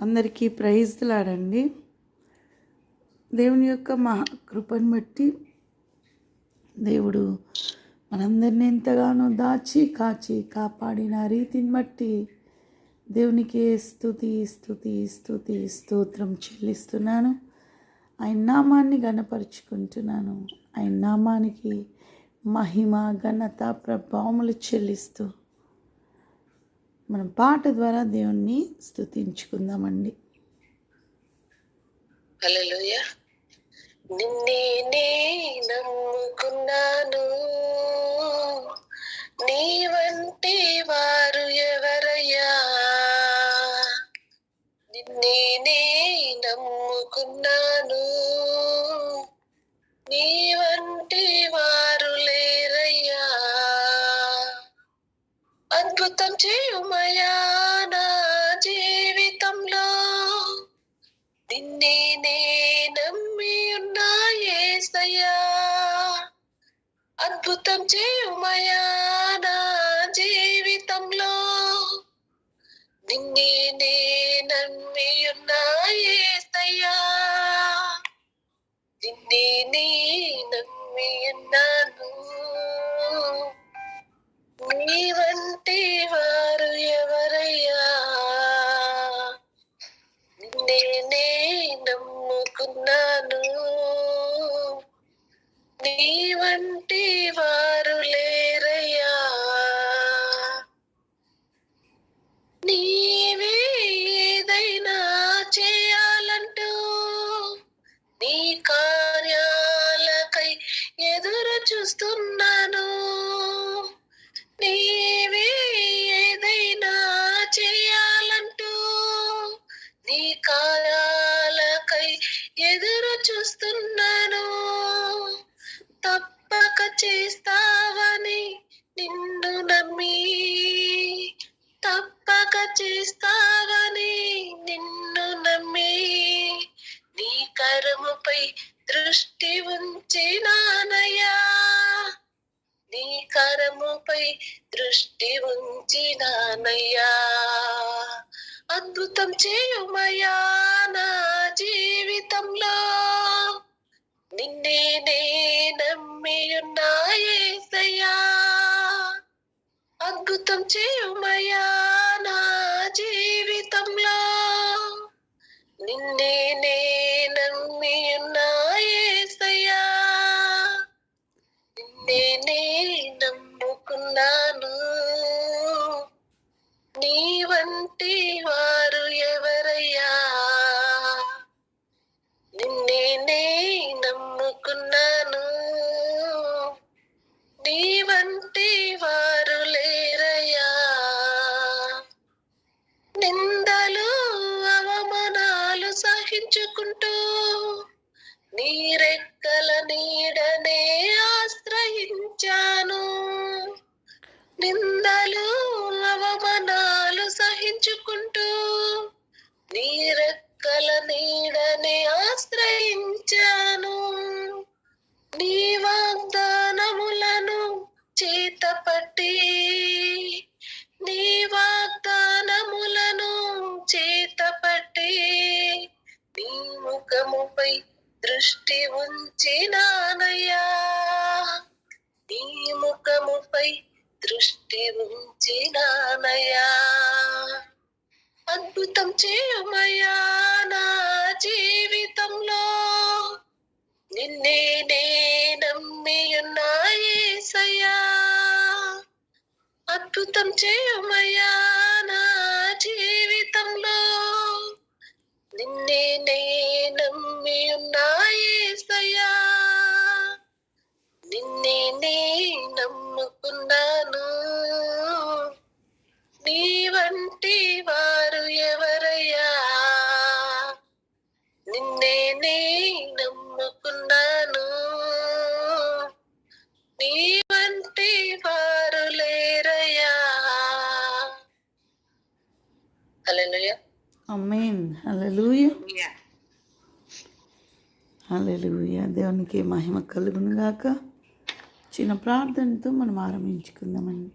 అందరికీ ప్రైజ్లాడండి దేవుని యొక్క మహాకృపను బట్టి దేవుడు మనందరిని ఎంతగానో దాచి కాచి కాపాడిన రీతిని బట్టి దేవునికి స్థుతి స్థుతి స్థుతి స్తోత్రం చెల్లిస్తున్నాను. ఆయన నామాన్ని గణపరుచుకుంటున్నాను ఆయన నామానికి మహిమ ఘనత ప్రభావములు చెల్లిస్తూ మనం పాట ద్వారా దేవుణ్ణి స్థుతించుకుందామండి నిన్నే నే నమ్ముకున్నాను. నీ వంటి వారు ఎవరయ్యా? చేయుమయా నా జీవితంలో? నిన్నే నే నమ్మి అద్భుతం చేయుమయా చేతపట్టి నీ వాగ్దానములను చేతపట్టి నీ ముఖముపై దృష్టి ఉంచినానయ్యా. నీ ముఖముపై దృష్టి ఉంచినానయ్యా. అద్భుతం చేయమయ్యా నా జీవితంలో. నిన్నే నే నమ్మియున్నాయేసయ్యా అద్భుతం చేయమయ్యా నా జీవితంలో. నిన్నే నే నమ్మి ఉన్నాయేసయ్యా నిన్నే నే దేవునికి మహిమ కలుగును గాక చిన్న ప్రార్థనతో మనం ఆరంభించుకుందామండి.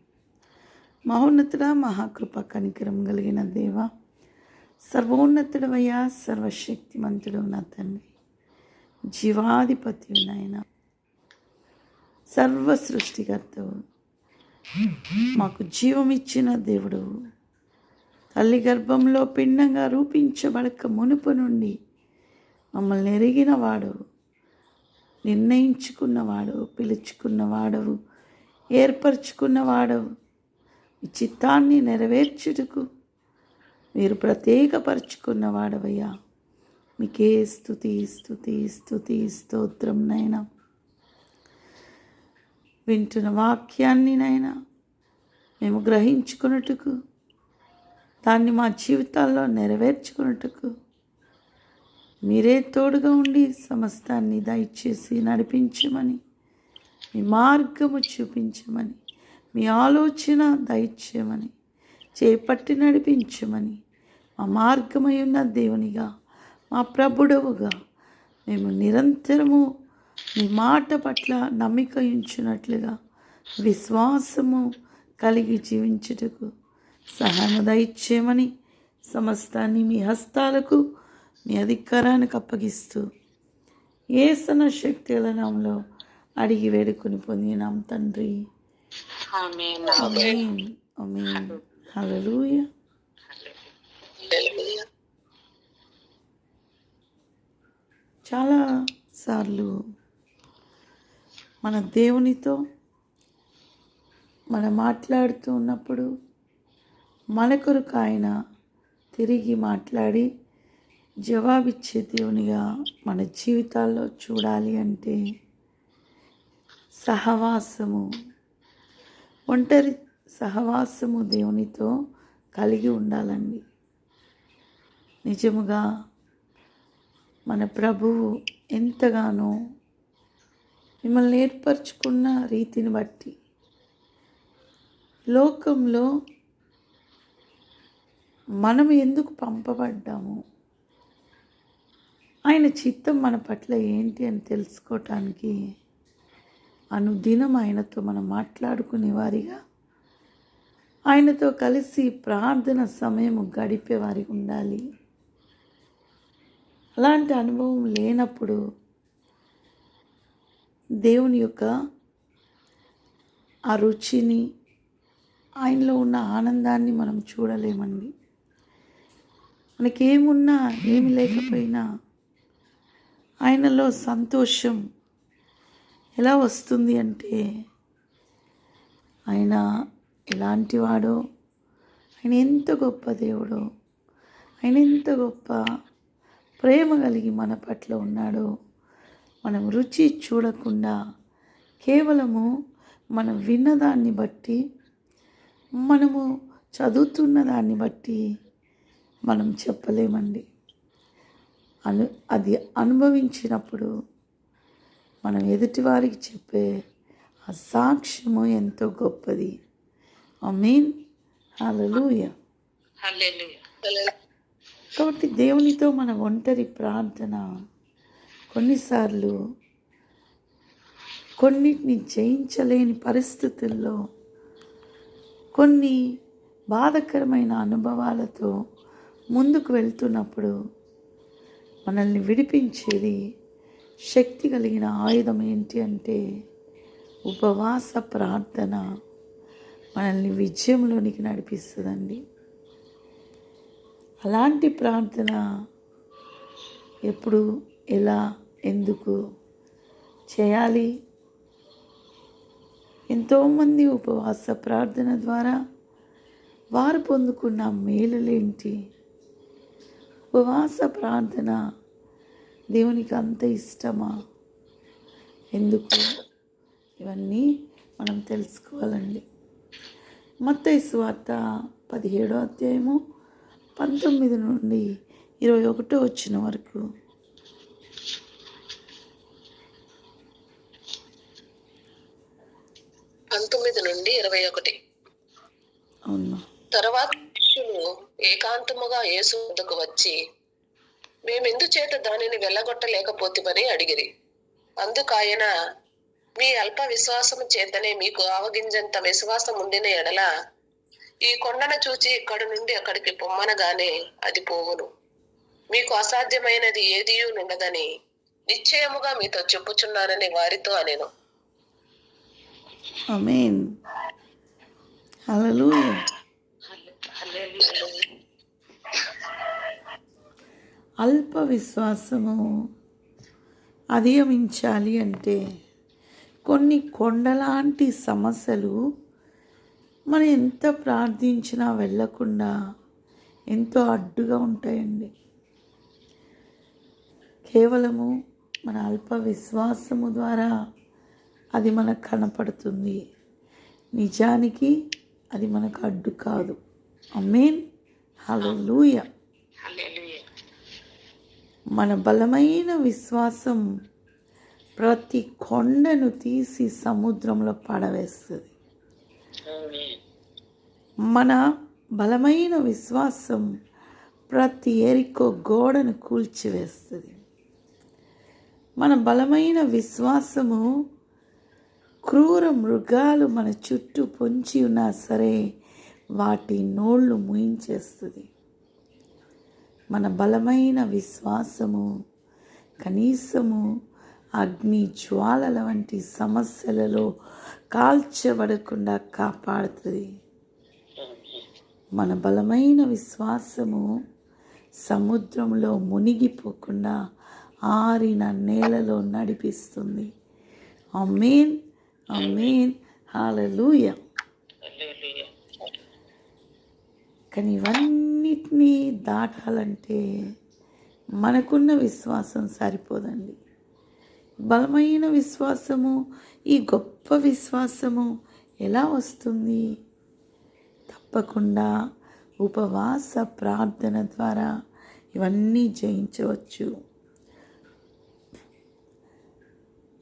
మహోన్నతుడ మహాకృప కనికరం కలిగిన దేవ సర్వోన్నతుడవయ్యా సర్వశక్తిమంతుడు నా తండ్రి జీవాధిపతి నాయన సర్వ సృష్టికర్తవు మాకు జీవం ఇచ్చిన దేవుడు. తల్లి గర్భంలో పిండంగా రూపించబడక మునుపు నుండి మమ్మల్ని ఎరిగిన వాడు నిర్ణయించుకున్నవాడు పిలుచుకున్నవాడవు ఏర్పరచుకున్నవాడవు. ఈ చిత్తాన్ని నెరవేర్చుటకు మీరు ప్రత్యేకపరుచుకున్నవాడవయ్యా. మీకే స్థుతి స్థుతి స్థుతి స్తోత్రం నైనా. వింటున్న వాక్యాన్ని నైనా మేము గ్రహించుకున్నట్టుకు దాన్ని మా జీవితాల్లో నెరవేర్చుకున్నట్టుకు మీరే తోడుగా ఉండి సమస్తాన్ని దయచేసి నడిపించమని మీ మార్గము చూపించమని మీ ఆలోచన దయచేయమని చేపట్టి నడిపించమని మా మార్గమై ఉన్న దేవునిగా మా ప్రభుడవుగా మేము నిరంతరము మీ మాట పట్ల నమ్మిక ఉంచినట్లుగా విశ్వాసము కలిగి జీవించుటకు సహాయము దయచేయమని సమస్తాన్ని మీ హస్తాలకు మీ అధికారానికి అప్పగిస్తూ ఏసన శక్తుల నామంలో అడిగి వేడుకొని పొందినాం తండ్రి. చాలా సార్లు మన దేవునితో మనం మాట్లాడుతూ ఉన్నప్పుడు మన కొరకు ఆయన తిరిగి మాట్లాడి జవాబిచ్చే దేవునిగా మన జీవితాల్లో చూడాలి అంటే సహవాసము. ఒంటరి సహవాసము దేవునితో కలిగి ఉండాలండి. నిజముగా మన ప్రభువు ఎంతగానో మిమ్మల్ని ఏర్పరచుకున్న రీతిని బట్టి లోకంలో మనం ఎందుకు పంపబడ్డాము ఆయన చిత్తం మన పట్ల ఏంటి అని తెలుసుకోవటానికి అనుదినం ఆయనతో మనం మాట్లాడుకునే వారిగా ఆయనతో కలిసి ప్రార్థన సమయం గడిపేవారికి ఉండాలి. అలాంటి అనుభవం లేనప్పుడు దేవుని యొక్క ఆ రుచిని ఆయనలో ఉన్న ఆనందాన్ని మనం చూడలేమండి. మనకేమున్నా ఏమి లేకపోయినా ఆయనలో సంతోషం ఎలా వస్తుంది అంటే ఆయన ఎలాంటి వాడో ఆయన ఎంత గొప్ప దేవుడో ఆయన ఎంత గొప్ప ప్రేమ కలిగి మన పట్ల ఉన్నాడో మనం రుచి చూడకుండా కేవలము మనం విన్నదాన్ని బట్టి మనము చదువుతున్న దాన్ని బట్టి మనం చెప్పలేమండి. అను అది అనుభవించినప్పుడు మనం ఎదుటివారికి చెప్పే ఆ సాక్ష్యము ఎంతో గొప్పది. I mean hallelujah. కాబట్టి దేవునితో మన ఒంటరి ప్రార్థన కొన్నిసార్లు కొన్నిటిని జయించలేని పరిస్థితుల్లో కొన్ని బాధకరమైన అనుభవాలతో ముందుకు వెళ్తున్నప్పుడు మనల్ని విడిపించేది శక్తి కలిగిన ఆయుధం ఏంటి అంటే ఉపవాస ప్రార్థన. మనల్ని విజయంలోనికి నడిపిస్తుందండి. అలాంటి ప్రార్థన ఎప్పుడు ఎలా ఎందుకు చేయాలి? ఎంతోమంది ఉపవాస ప్రార్థన ద్వారా వారు పొందుకున్న మేలులేంటి? ఉపవాస ప్రార్థన. దేవునికి అంత ఇష్టమా? ఎందుకు? ఇవన్నీ మనం తెలుసుకోవాలండి. మత్తయి సువార్త పదిహేడో అధ్యాయము పంతొమ్మిది నుండి ఇరవై ఒకటో వచ్చిన వరకు. పంతొమ్మిది నుండి ఇరవై ఒకటి. అవును. తర్వాత శిష్యులు ఏకాంతముగా యేసు వద్దకు వచ్చి మేమెందుచేత దానిని వెళ్ళగొట్టలేకపోతుమని అడిగిరి. అందుకాయన మీ అల్ప విశ్వాసము చేతనే మీకు ఆవగింజంత విశ్వాసం ఉండిన ఎడల ఈ కొండను చూచి ఇక్కడి నుండి అక్కడికి పొమ్మనగానే అది పోవును. మీకు అసాధ్యమైనది ఏదియూ నుండదని నిశ్చయముగా మీతో చెప్పుచున్నానని వారితో అనేను. అమేన్ హల్లెలూయా అల్ప విశ్వాసము అధిగమించాలి అంటే కొన్ని కొండలాంటి సమస్యలు మనం ఎంత ప్రార్థించినా వెళ్ళకుండా ఎంతో అడ్డుగా ఉంటాయండి. కేవలము మన అల్ప విశ్వాసము ద్వారా అది మనకు కనపడుతుంది. నిజానికి అది మనకు అడ్డు కాదు. అమ్మేన్ హల్లెలూయా మన బలమైన విశ్వాసం ప్రతి కొండను తీసి సముద్రంలో పడవేస్తుంది. మన బలమైన విశ్వాసం ప్రతి ఎరికో గోడను కూల్చివేస్తుంది. మన బలమైన విశ్వాసము క్రూర మృగాలు మన చుట్టూ పొంచి ఉన్నా సరే వాటి నోళ్ళు ముయించేస్తుంది. మన బలమైన విశ్వాసము కనీసము అగ్ని జ్వాలల వంటి సమస్యలలో కాల్చబడకుండా కాపాడుతుంది. మన బలమైన విశ్వాసము సముద్రంలో మునిగిపోకుండా ఆరిన నేలలో నడిపిస్తుంది. అమేన్ అమేన్ హాలూయ కానీ ఇవన్నిటినీ దాటాలంటే మనకున్న విశ్వాసం సరిపోదండి. బలమైన విశ్వాసము ఈ గొప్ప విశ్వాసము ఎలా వస్తుంది? తప్పకుండా ఉపవాస ప్రార్థన ద్వారా ఇవన్నీ జయించవచ్చు.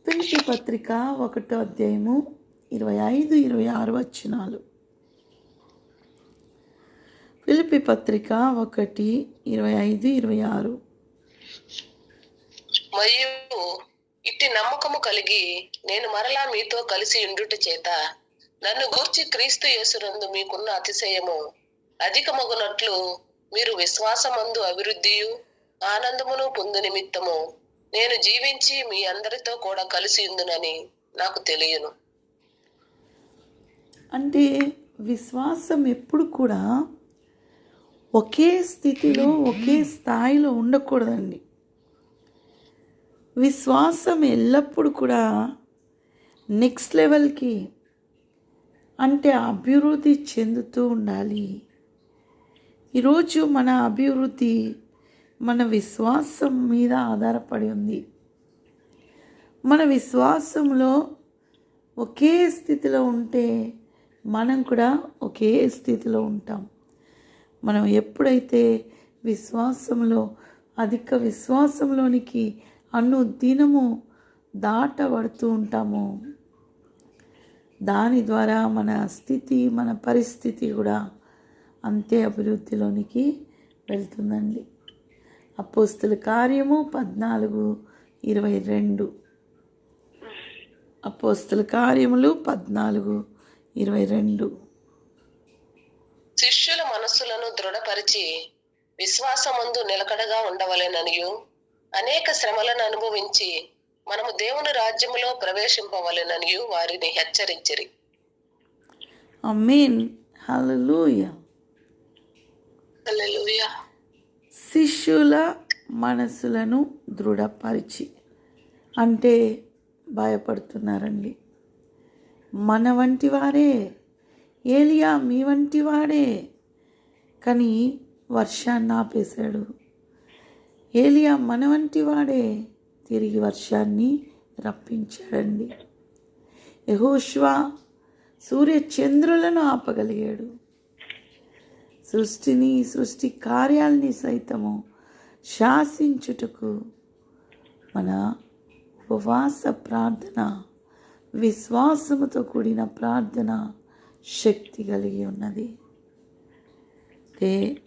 పిలిపి పత్రిక ఒకటో అధ్యాయము ఇరవై ఐదు ఇరవై ఆరు వచ్చినాలు పిలిపి పత్రిక ఒకటి ఇరవై ఐదు ఇరవై ఆరు. మరియు ఇట్టి నమ్మకము కలిగి నేను మరలా మీతో కలిసి ఉండుట చేత నన్ను గూర్చి క్రీస్తు యేసునందు మీకున్న అతిశయము అధికమగునట్లు మీరు విశ్వాసమందు అభివృద్ధియు ఆనందమును పొందు నిమిత్తము నేను జీవించి మీ అందరితో కూడా కలిసి ఉందునని నాకు తెలియను. అంటే విశ్వాసం ఎప్పుడు కూడా ఒకే స్థితిలో ఒకే స్థాయిలో ఉండకూడదండి. విశ్వాసం ఎల్లప్పుడూ కూడా నెక్స్ట్ లెవెల్కి అంటే అభివృద్ధి చెందుతూ ఉండాలి. ఈరోజు మన అభివృద్ధి మన విశ్వాసం మీద ఆధారపడి ఉంది. మన విశ్వాసంలో ఒకే స్థితిలో ఉంటే మనం కూడా ఒకే స్థితిలో ఉంటాం. మనం ఎప్పుడైతే విశ్వాసంలో అధిక విశ్వాసంలోనికి అనుదినము దాటబడుతూ ఉంటామో దాని ద్వారా మన స్థితి మన పరిస్థితి కూడా అంతే అభివృద్ధిలోనికి వెళ్తుందండి. అపోస్తుల కార్యము పద్నాలుగు ఇరవై రెండు. అపోస్తుల కార్యములు పద్నాలుగు ఇరవై రెండు. శిష్యుల మనస్సులను దృఢపరిచి విశ్వాసమందు నిలకడగా ఉండవలెననియు. అనేక శ్రమలను అనుభవించి మనము దేవుని రాజ్యములో ప్రవేశింపవలెననియు వారిని హెచ్చరించిరి. అమీన్ హల్లెలూయా. హల్లెలూయా. శిష్యుల మనసులను దృఢపరిచి. అంటే భయపడుతున్నారండి. మన వంటి వారే ఏలియా మీ వంటి వాడే. కానీ వర్షాన్ని ఆపేశాడు. ఏలియా మన వంటి వాడే. తిరిగి వర్షాన్ని రప్పించాడండి. యహోష్వా సూర్య చంద్రులను ఆపగలిగాడు. సృష్టిని సృష్టి కార్యాలని సైతము శాసించుటకు మన ఉపవాస ప్రార్థన విశ్వాసముతో కూడిన ప్రార్థన శక్తి కలిగి ఉన్నది. అంటే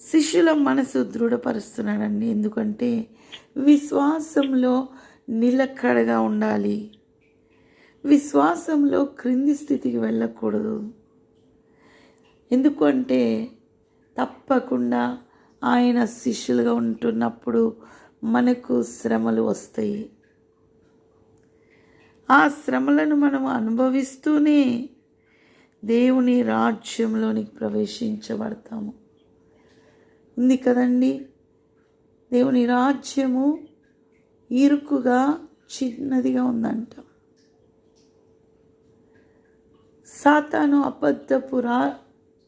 శిష్యుల మనసు దృఢపరుస్తున్నాడండి. ఎందుకంటే విశ్వాసంలో నిలకడగా ఉండాలి. విశ్వాసంలో క్రింది స్థితికి వెళ్ళకూడదు. ఎందుకంటే తప్పకుండా ఆయన శిష్యులుగా ఉంటున్నప్పుడు మనకు శ్రమలు వస్తాయి. ఆ శ్రమలను మనం అనుభవిస్తూనే దేవుని రాజ్యంలోనికి ప్రవేశించబడతాము. ఉంది కదండి? దేవుని రాజ్యము ఇరుకుగా చిన్నదిగా ఉందంట. సాతాను అబద్ధపు రా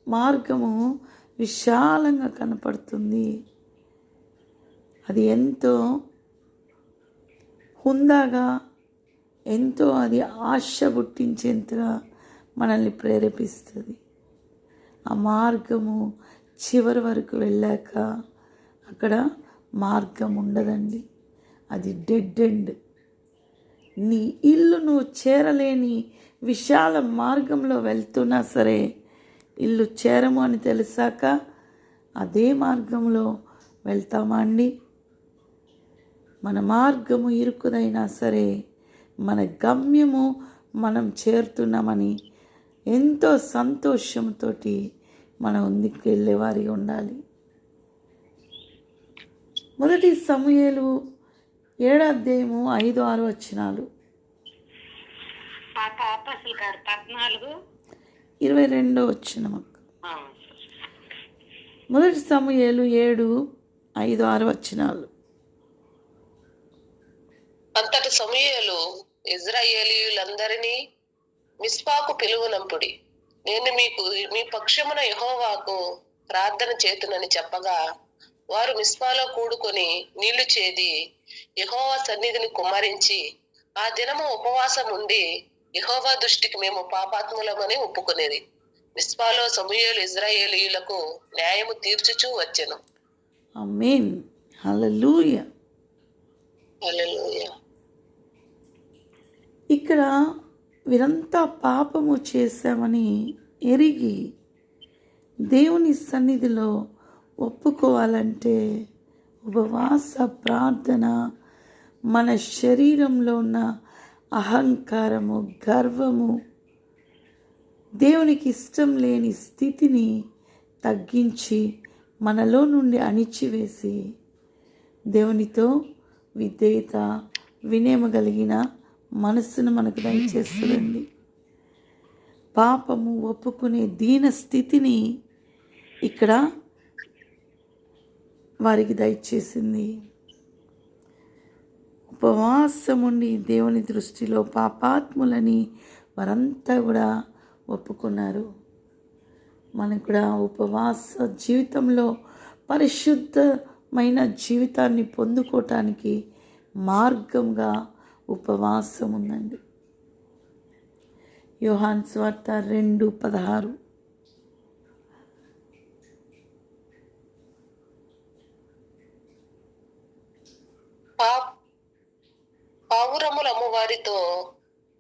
మార్గము విశాలంగా కనపడుతుంది. అది ఎంతో హుందాగా ఎంతో అది ఆశ పుట్టించేంతగా మనల్ని ప్రేరేపిస్తుంది. ఆ మార్గము చివరి వరకు వెళ్ళాక అక్కడ మార్గం ఉండదండి. అది డెడ్ ఎండ్ నీ ఇల్లు నువ్వు చేరలేని విశాల మార్గంలో వెళ్తున్నా సరే ఇల్లు చేరము అని తెలిసాక అదే మార్గంలో వెళ్తామా అండి? మన మార్గము ఇరుకుదైనా సరే మన గమ్యము మనం చేరుతున్నామని ఎంతో సంతోషంతో మనం ముందుకు వెళ్ళేవారిగా ఉండాలి. మొదటి సమూహలు ఏడో అధ్యాయము ఐదు ఆరు వచ్చినాలు ఇరవై రెండో వచ్చిన మొదటి సమూహలు ఏడు ఐదు ఆరు వచ్చినాలు అంతటి సమూయేలు ఇజ్రాయేలీయులందరినీ మిస్పాకు పిలువనంపుడి నేను మీకు మీ పక్షమున యెహోవాకు ప్రార్థన చేతునని చెప్పగా వారు మిస్పాలో కూడుకొని నీళ్ళు చేది యెహోవా సన్నిధిని కుమ్మరించి ఆ దినము ఉపవాసం ఉండి యెహోవా దృష్టికి మేము పాపాత్ములమని ఒప్పుకునేది. మిస్పాలో సమూయేలు ఇజ్రాయేలీయులకు న్యాయము తీర్చుచూ వచ్చెను. అమేన్ హల్లెలూయ. హల్లెలూయా. ఇక్కడ వీరంతా పాపము చేశామని ఎరిగి దేవుని సన్నిధిలో ఒప్పుకోవాలంటే ఉపవాస ప్రార్థన మన శరీరంలో ఉన్న అహంకారము గర్వము దేవునికి ఇష్టం లేని స్థితిని తగ్గించి మనలో నుండి అణిచివేసి దేవునితో విధేయత వినేమగలిగిన మనస్సును మనకు దయచేస్తుందండి. పాపము ఒప్పుకునే దీన స్థితిని ఇక్కడ వారికి దయచేసింది. ఉపవాసం ఉండి దేవుని దృష్టిలో పాపాత్ములని వారంతా కూడా ఒప్పుకున్నారు. మనకు కూడా ఉపవాస జీవితంలో పరిశుద్ధమైన జీవితాన్ని పొందుకోవటానికి మార్గంగా ఉపవాసం ఉందండి యోహాన్ స్వార్త రెండు పదహారు. పా- పావురముల అమ్మవారితో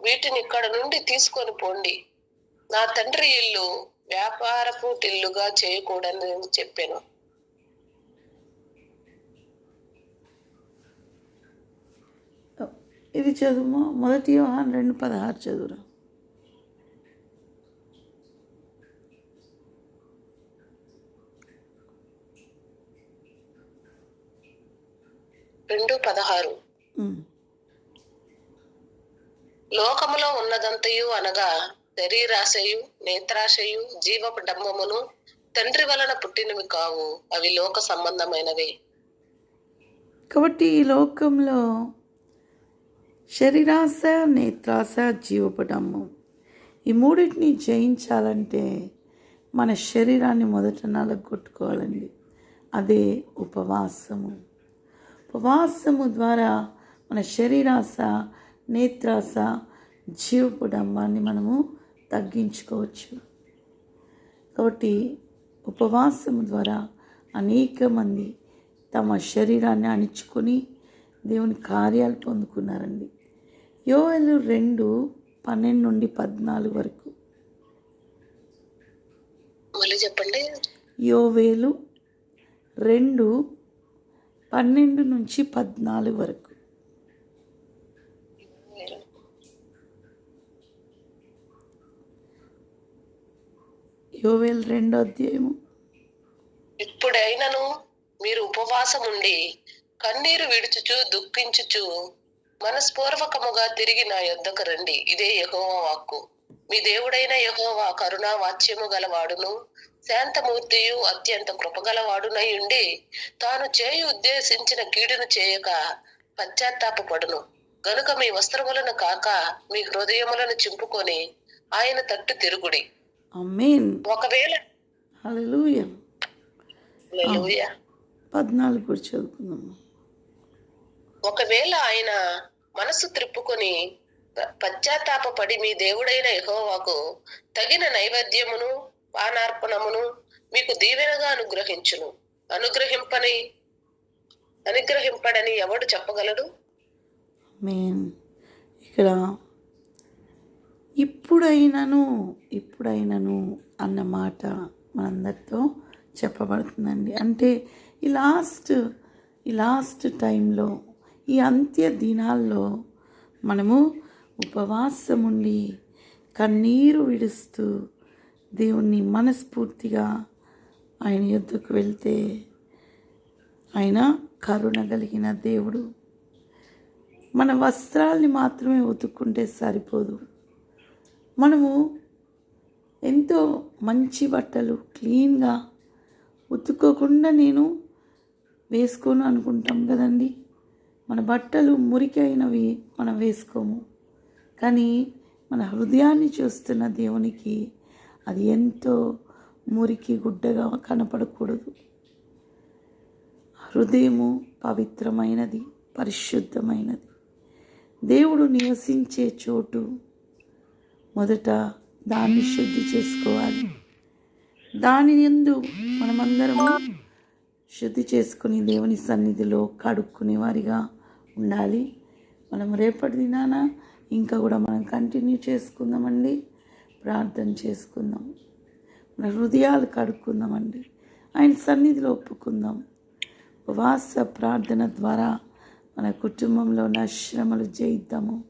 వీటిని ఇక్కడ నుండి తీసుకొని పోండి. నా తండ్రి ఇల్లు వ్యాపారపు ఇల్లుగా చేయకూడదని చెప్పాను. ఇది చదువు మొదటి యోహాన్ రెండు పదహారు చదువురా. రెండు పదహారు. లోకములో ఉన్నదంతయు అనగా శరీరాశయు నేత్రాశయు జీవపు డంబమును తండ్రి వలన పుట్టినవి కావు. అవి లోక సంబంధమైనవి. కాబట్టి ఈ లోకంలో శరీరాశ నేత్రాశ జీవపటము. ఈ మూడింటిని జయించాలంటే మన శరీరాన్ని మొదట నలగొట్టుకోవాలండి అదే ఉపవాసము. ఉపవాసము ద్వారా మన శరీరాశ నేత్రాశ జీవపుడంబాన్ని మనము తగ్గించుకోవచ్చు. కాబట్టి ఉపవాసము ద్వారా అనేక మంది తమ శరీరాన్ని అణించుకొని దేవుని కార్యాలు పొందుకున్నారండి. యోవేలు రెండు పన్నెండు నుండి పద్నాలుగు వరకు. చెప్పండి. యోవేలు రెండు పన్నెండు నుంచి పద్నాలుగు వరకు. యోవేల్ రెండో అధ్యాయము. ఇప్పుడైనను మీరు ఉపవాసం ఉండి కన్నీరు విడుచుచు దుఃఖించుచు మనస్పూర్వకముగా తిరిగి నా యొద్దకు రండి. ఇదే యెహోవా వాక్కు. మీ దేవుడైన యెహోవా కరుణా వాచ్యము గలవాడును. శాంతమూర్తియు అత్యంత కృపగలవాడునై ఉండి తాను చేయు ఉద్దేశించిన కీడును చేయక పశ్చాత్తాపపడును గనుక మీ వస్త్రములను కాక మీ హృదయములను చింపుకొని ఆయన తట్టు తిరుగుడి. ఒకవేళ. పద్నాలుగు చదువుకుందాం. ఒకవేళ ఆయన మనసు త్రిప్పుకొని పశ్చాత్తాపడి పశ్చాత్తాపపడి మీ దేవుడైన యహోవాకు తగిన నైవేద్యమును పానార్పణమును మీకు దీవెనగా అనుగ్రహించును. అనుగ్రహింపని అనుగ్రహింపడని ఎవడు చెప్పగలడు? ఇక్కడ ఇప్పుడైనను ఇప్పుడైనను అన్న మాట మనందరితో చెప్పబడుతుందండి. అంటే ఈ లాస్ట్ ఈ లాస్ట్ టైంలో ఈ అంత్య దినాల్లో మనము ఉపవాసం ఉండి కన్నీరు విడుస్తూ దేవుణ్ణి మనస్ఫూర్తిగా ఆయన యుద్ధకు వెళ్తే ఆయన కరుణ కలిగిన దేవుడు. మన వస్త్రాల్ని మాత్రమే ఉతుక్కుంటే సరిపోదు. మనము ఎంతో మంచి బట్టలు క్లీన్గా ఉతుక్కోకుండా నేను వేసుకోను అనుకుంటాం కదండీ. మన బట్టలు మురికి అయినవి మనం వేసుకోము. కానీ మన హృదయాన్ని చూస్తున్న దేవునికి అది ఎంతో మురికి గుడ్డగా కనపడకూడదు. హృదయము పవిత్రమైనది పరిశుద్ధమైనది. దేవుడు నివసించే చోటు మొదట దాన్ని శుద్ధి చేసుకోవాలి. దాని ఎందు మనమందరము శుద్ధి చేసుకుని దేవుని సన్నిధిలో కడుక్కునే వారిగా ఉండాలి. మనం రేపటి దినాన ఇంకా కూడా మనం కంటిన్యూ చేసుకుందామండి. ప్రార్థన చేసుకుందాం. మన హృదయాలు కడుక్కుందామండి. ఆయన సన్నిధిలో ఒప్పుకుందాం. ఉపవాస ప్రార్థన ద్వారా మన కుటుంబంలో ఉన్న శ్రమలు జయిద్దాము.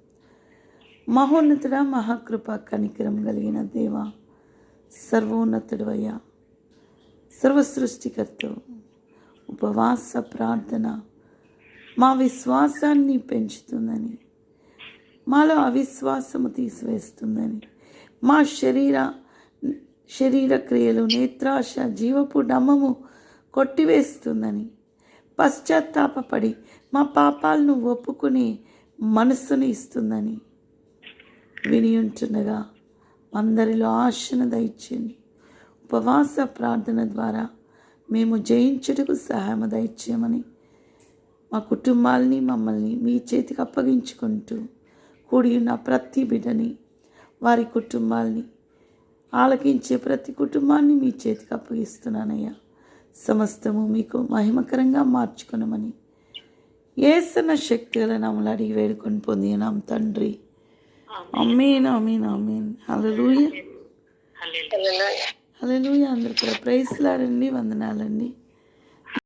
మహోన్నతుడ మహాకృప కనికరం కలిగిన దేవ సర్వోన్నతుడు అయ్యా. సర్వ ఉపవాస ప్రార్థన మా విశ్వాసాన్ని పెంచుతుందని మాలో అవిశ్వాసము తీసివేస్తుందని మా శరీర శరీర క్రియలు నేత్రాశ జీవపు డమ్మము కొట్టివేస్తుందని పశ్చాత్తాపడి మా పాపాలను ఒప్పుకుని మనస్సుని ఇస్తుందని విని ఉంటుండగా అందరిలో ఆశను దయచేయండి ఉపవాస ప్రార్థన ద్వారా మేము జయించుటకు సహాయం దయచేయమని మా కుటుంబాలని మమ్మల్ని మీ చేతికి అప్పగించుకుంటూ కూడి ఉన్న ప్రతి బిడ్డని వారి కుటుంబాల్ని ఆలకించే ప్రతి కుటుంబాన్ని మీ చేతికి అప్పగిస్తున్నానయ్యా. సమస్తము మీకు మహిమకరంగా మార్చుకునమని ఏసన శక్తుల నమ్మలు అడిగి వేడుకొని పొందినాం తండ్రి. అమ్మేన్ హల్లెలూయా హల్లెలూయా. హల్లెలూయా. హల్లెలూయా. అందరు కూడా ప్రైస్లాడండి వందనాలండి.